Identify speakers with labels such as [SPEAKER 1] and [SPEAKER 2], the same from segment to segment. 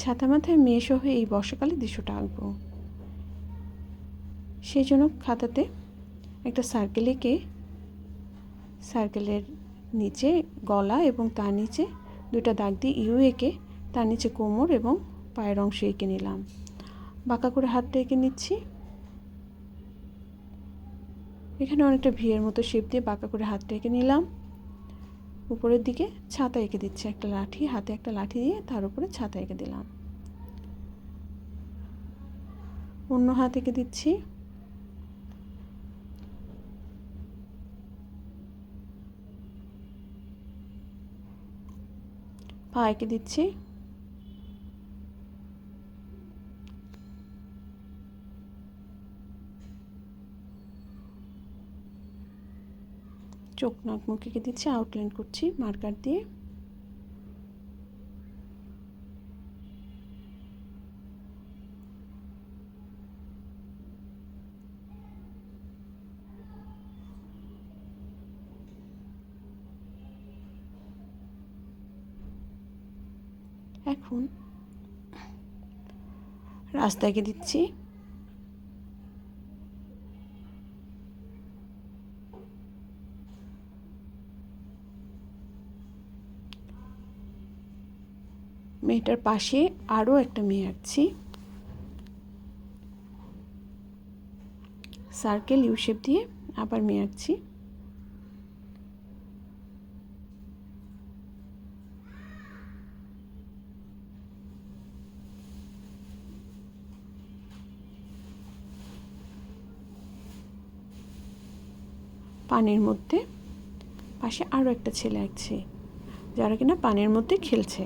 [SPEAKER 1] ছাতা মাথায় মেয়ে সহ এই বর্ষাকালে দৃশ্যটা আঁকবো। সেই জন্য খাতাতে একটা সার্কেল এঁকে সার্কেলের নিচে গলা এবং তার নিচে দুটা দাগ দিয়ে ইউ এঁকে তার নিচে কোমর এবং পায়ের অংশ এঁকে নিলাম। বাঁকা করে হাতটা এঁকে নিচ্ছি। এখানে অনেকটা ভিয়ের মতো শেপ দিয়ে বাঁকা করে হাতটা এঁকে নিলাম। উপরের দিকে ছাতা এঁকে দিচ্ছে একটা লাঠি, হাতে একটা লাঠি দিয়ে তার উপরে ছাতা এঁকে দিলাম। অন্য হাত এঁকে দিচ্ছি। পা এঁকে দিচ্ছি। চোখ নাক মুখ এঁকে দিচ্ছি আউটলাইন করছি মার্কার দিয়ে। এখন রাস্তা এঁকে দিচ্ছি। মেয়েটার পাশে আরও একটা মেয়ে আঁকছি সার্কেল ইউশেপ দিয়ে আবার মেয়ে আঁকছি পানির মধ্যে পাশে আরও একটা ছেলে আঁকছে যারা কিনা পানির মধ্যে খেলছে।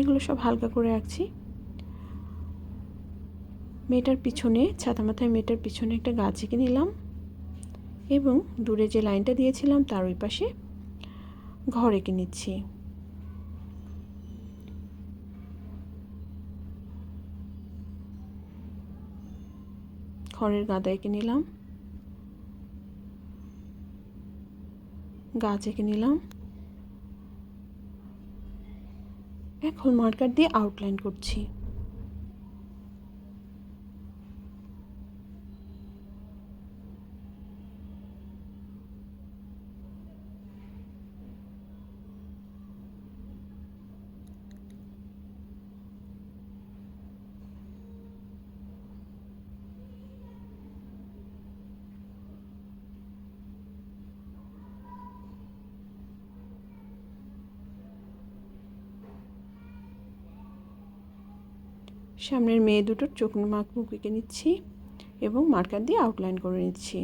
[SPEAKER 1] এগুলো সব হালকা করে রাখছি। মেয়েটার পিছনে, ছাতা মাথায় মেয়েটার পিছনে একটা গাছ এঁকে নিলাম এবং দূরে যে লাইনটা দিয়েছিলাম তার ওই পাশে ঘর এঁকে নিচ্ছি। খড়ের গাদা এঁকে নিলাম। গাছ এঁকে নিলাম। এখন মার্কার দিয়ে আউটলাইন করছি। সামনের মেয়ে দুটোর চোখ মাখ মুখ এঁকে নিচ্ছি এবং মার্কার দিয়ে আউটলাইন করে নিচ্ছি।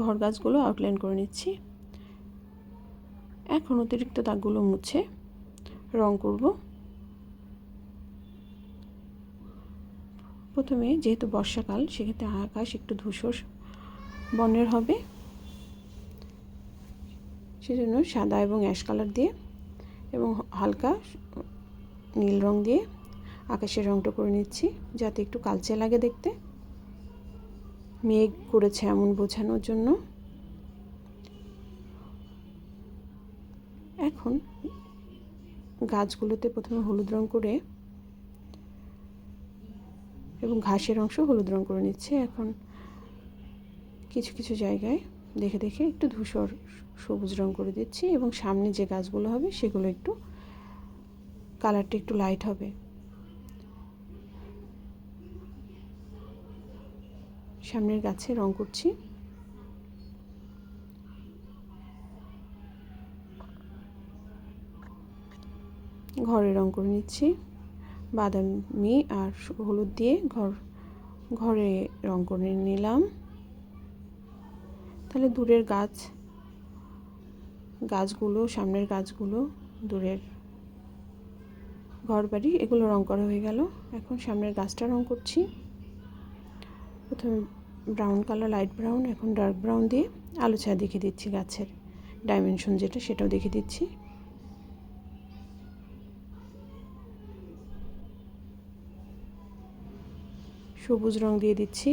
[SPEAKER 1] ঘর গাছগুলো আউটলাইন করে নিচ্ছি। এখন অতিরিক্ত দাগগুলো মুছে রং করব। প্রথমে যেহেতু বর্ষাকাল, সেক্ষেত্রে আকাশ একটু ধূসর বর্ণের হবে। সেজন্য সাদা এবং অ্যাশ কালার দিয়ে এবং হালকা নীল রং দিয়ে আকাশের রংটা করে নিচ্ছি, যাতে একটু কালচে লাগে দেখতে। মেঘ করেছে এমন বোঝানোর জন্য। এখন গাছগুলোতে প্রথমে হলুদ রং করে এবং ঘাসের অংশ হলুদ রং করে নিচ্ছে এখন। কিছু কিছু জায়গায় দেখে দেখে একটু ধূসর সবুজ রং করে দিচ্ছি এবং সামনে যে গাছগুলো হবে সেগুলো একটু কালারটা একটু লাইট হবে। সামনের গাছে রং করছি। ঘরে রং করে নিচ্ছি। বাদামি আর হলুদ দিয়ে ঘর, ঘরে রং করে নিলাম। তাহলে দূরের গাছ, গাছগুলো, সামনের গাছগুলো, দূরের ঘর বাড়ি এগুলো রং করা হয়ে গেল। এখন সামনের গাছটা রং করছি। প্রথমে ব্রাউন কালার, লাইট ব্রাউন, এখন ডার্ক ব্রাউন দিয়ে আলো ছায়া দেখিয়ে দিচ্ছি গাছের ডাইমেনশন যেটা, সেটাও দেখিয়ে দিচ্ছি। সবুজ রং দিয়ে দিচ্ছি।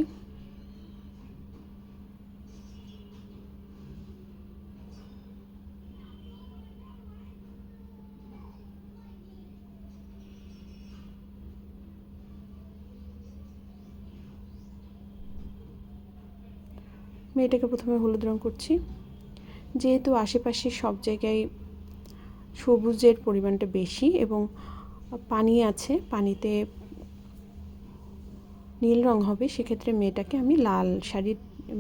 [SPEAKER 1] মেয়েটাকে প্রথমে হলুদ রং করছি। যেহেতু আশেপাশে সব জায়গায় সবুজের পরিমাণটা বেশি এবং পানি আছে, পানিতে নীল রং হবে, সেক্ষেত্রে মেয়েটাকে আমি লাল শাড়ি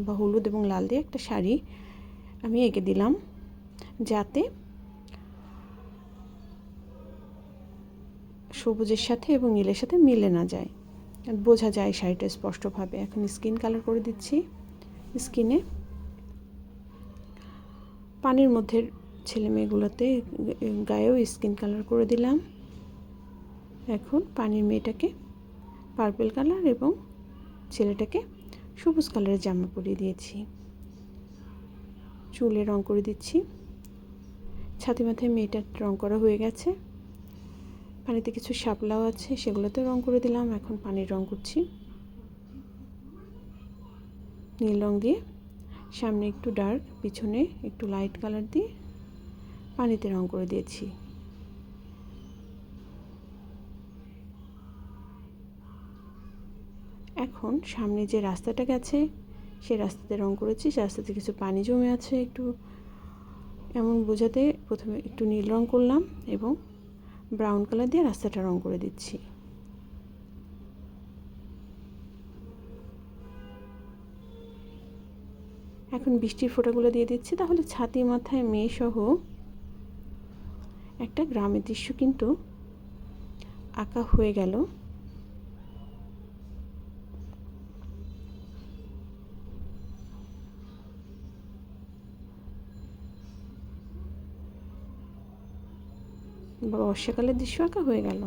[SPEAKER 1] বা হলুদ এবং লাল দিয়ে একটা শাড়ি আমি এঁকে দিলাম, যাতে সবুজের সাথে এবং নীলের সাথে মিলে না যায়। বোঝা যায় শাড়িটা স্পষ্টভাবে। এখন স্কিন কালার করে দিচ্ছি। স্কিনে পানির মধ্যে ছেলে মেয়েগুলোতে গায়েও স্কিন কালার করে দিলাম। এখন পানির মেয়েটাকে পার্পেল কালার এবং ছেলেটাকে সবুজ কালারের জামা পরিয়ে দিয়েছি। চুলে রং করে দিচ্ছি। ছাতি মাথায় মেয়েটার রং করা হয়ে গেছে। পানিতে কিছু শাপলাও আছে সেগুলোতে রং করে দিলাম। এখন পানির রং করছি। নীল রং দিয়ে সামনে একটু ডার্ক, পিছনে একটু লাইট কালার দিয়ে পানিতে রং করে দিয়েছি। এখন সামনে যে রাস্তাটা গেছে, সে রাস্তাতে রং করেছি সে রাস্তাতে কিছু পানি জমে আছে একটু। এমন বোঝাতে প্রথমে একটু নীল রং করলাম এবং ব্রাউন কালার দিয়ে রাস্তাটা রং করে দিচ্ছি। এখন বৃষ্টির ফোঁটাগুলো দিয়ে দিচ্ছি, তাহলে ছাতি, মাথায়, মেয়ে সহ একটা গ্রামের দৃশ্য কিন্তু আঁকা হয়ে গেল। বর্ষাকালের দৃশ্য আঁকা হয়ে গেল।